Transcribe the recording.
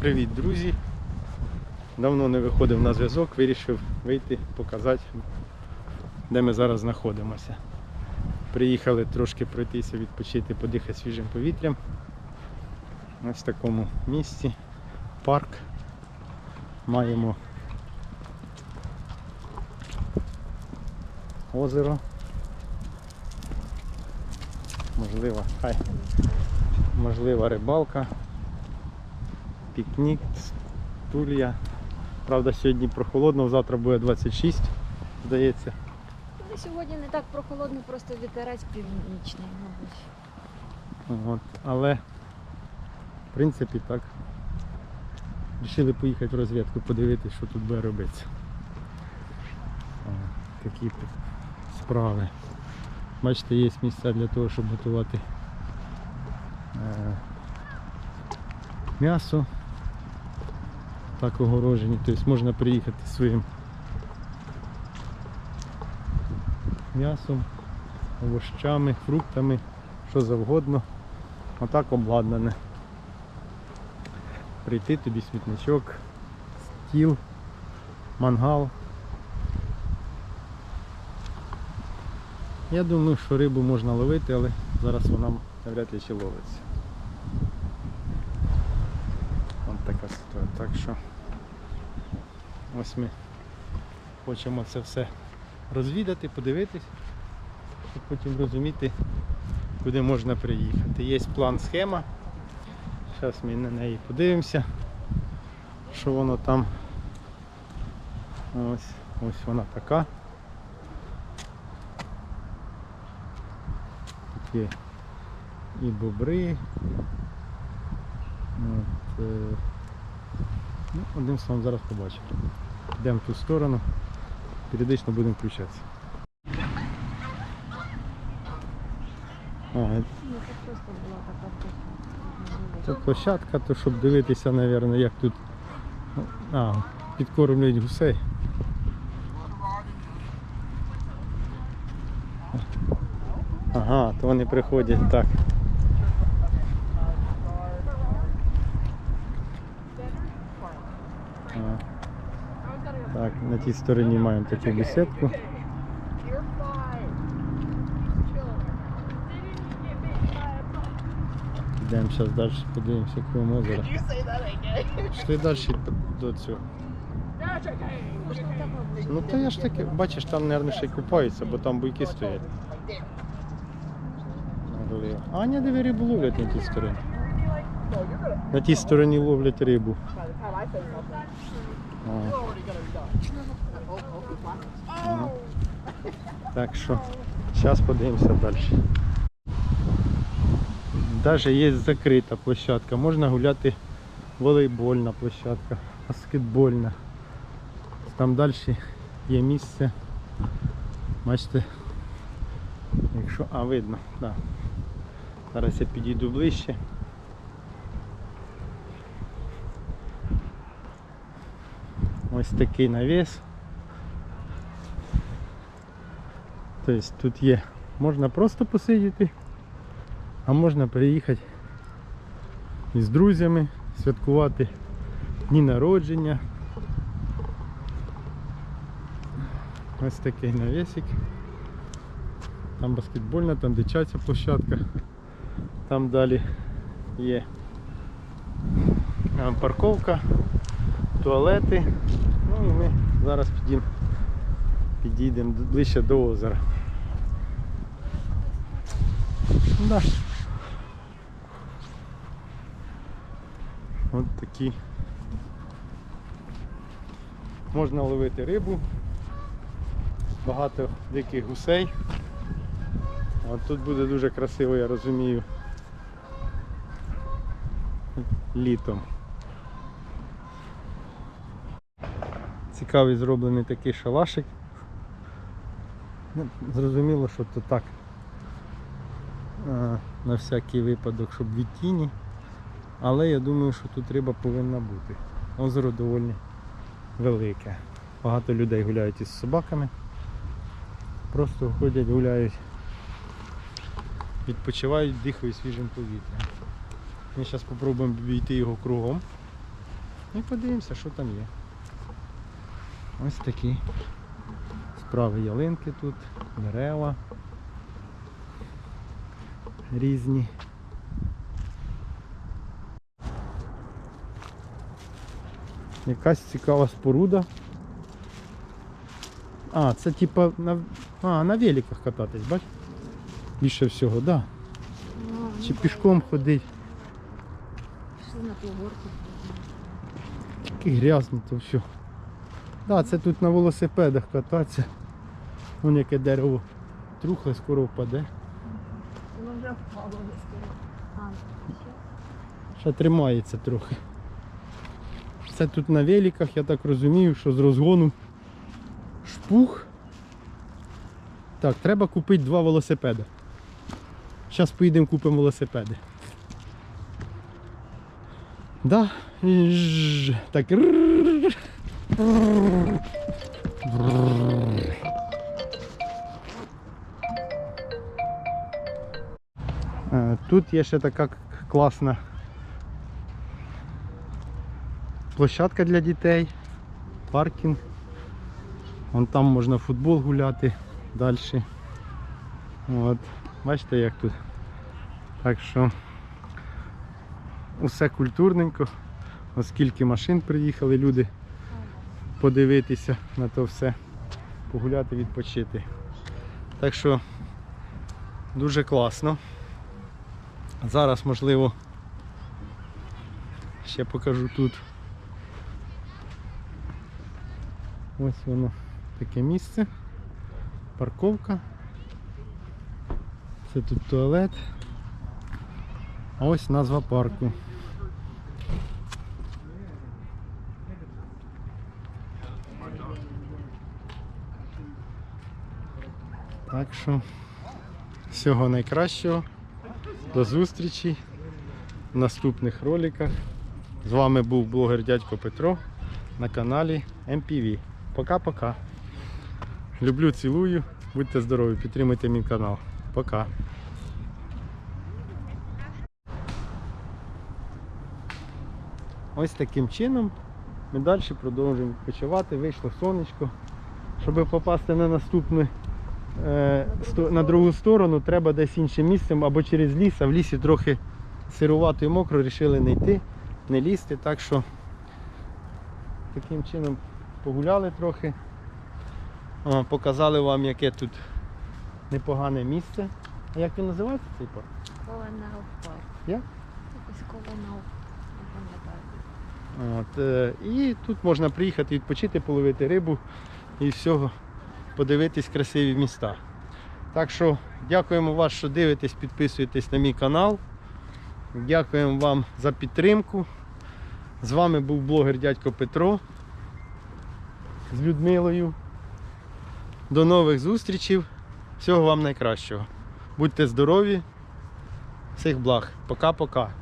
Привіт, друзі! Давно не виходив на зв'язок, вирішив вийти, показати, де ми зараз знаходимося. Приїхали трошки пройтися, відпочити, подихати свіжим повітрям. Ось в такому місці. Парк. Маємо озеро. Можливо, хай. Можлива рибалка пікнік, стулья. Правда, сьогодні прохолодно, завтра буде 26, здається. Ну, Сьогодні не так прохолодно, просто вітерець північний, мабуть. От. Але, в принципі, так. Рішили поїхати в розвідку, подивитися, що тут буде робитися. Такі справи. Бачите, є місця для того, щоб готувати е, м'ясо. Так огорожені. Тобто можна приїхати своїм м'ясом, овощами, фруктами, що завгодно. Отак обладнане. Прийти тобі смітничок, стіл, мангал. Я думаю, що рибу можна ловити, але зараз вона навряд ще ловиться. Ось така ситуація. Так що ось ми хочемо це все розвідати, подивитись, щоб потім розуміти, куди можна приїхати. Є план схема. Зараз ми на неї подивимося, що воно там. Ось, ось вона така. Тут є і бобри. От, е, ну, одним словом зараз побачимо. Йдемо в ту сторону, періодично будемо включатися. А, Ну, це площадка. То щоб дивитися, мабуть, як тут а, підкормлюють гусей. Ага, то вони приходять так. на тій стороні маємо таку бесідку. Йдемо зараз далі, подивимося, кругом озера. Що далі до цього? Ну то я ж таки, бачиш, там, мабуть, ще й купаються, бо там буйки стоять. Можливо. А ні, диви рибу ловлять на тій стороні. На тій стороні ловлять рибу. О. Ну, Так що, зараз подивимося далі. Даже є закрита площадка, можна гуляти волейбольна площадка, баскетбольна. Там далі є місце. Бачите, якщо... А, видно, так. Да. Зараз я підійду ближче. Ось такий навіс. Тобто тут є, можна просто посидіти, а можна приїхати із друзями, святкувати дні народження. Ось такий навісик. Там баскетбольна, там дитяча площадка. Там далі є е, парковка, туалети. Ну і ми зараз підійдемо підійдемо ближче до озера. Да. От такі. Можна ловити рибу, багато диких гусей. От тут буде дуже красиво, я розумію. Літом. Цікавий зроблений такий шалашик. Ну, Зрозуміло, що то так. На всякий випадок, щоб від тіні. Але я думаю, що тут риба повинна бути. Озеро доволі велике. Багато людей гуляють із собаками. Просто ходять, гуляють, відпочивають, дихають свіжим повітрям. Ми зараз спробуємо обійти його кругом. І подивимося, що там є. Ось такі справи ялинки тут, дерева різні. Якась цікава споруда. А, це типа на, а, на великах кататись, бач? Більше всього, так. Да. Чи пішком ходить. Пішли на ту горку. Таке грязно то все. Да, це тут на велосипедах кататися. Вон яке дерево трухле, скоро впаде. Воно вже впало вже скоро. Ще? Тримається трохи. Це тут на великах, я так розумію, що з розгону шпух. Так, треба купити два велосипеди. Зараз поїдемо купимо велосипеди. Да. Так. Е, Тут є ще така класна площадка для дітей, паркінг. Вон там можна футбол гуляти далі. От. Бачите як тут. Так що усе культурненько, оскільки машин приїхали люди подивитися на то все, погуляти, відпочити. Так що дуже класно. Зараз можливо ще покажу тут. Ось воно таке місце. Парковка. Це тут туалет. А ось назва парку. Так що всього найкращого. До зустрічі в наступних роликах. З вами був блогер дядько Петро на каналі MPV. Пока-пока. Люблю, цілую. Будьте здорові, підтримуйте мій канал. Пока. Ось таким чином ми далі продовжуємо відпочивати. Вийшло сонечко. Щоб попасти на наступну сто- на другу сторону, треба десь іншим місцем або через ліс, а в лісі трохи сирувато і мокро, вирішили не йти, не лізти. Так що таким чином погуляли трохи. О, показали вам, яке тут непогане місце. А як він називається цей парк? Коленау парк. Як? Якось. Не пам'ятаю. Е, і тут можна приїхати відпочити, половити рибу і всього, подивитись красиві міста. Так що дякуємо вас, що дивитесь, підписуєтесь на мій канал. Дякуємо вам за підтримку. З вами був блогер дядько Петро з Людмилою. До нових зустрічей. Всього вам найкращого. Будьте здорові. Всіх благ. Пока-пока.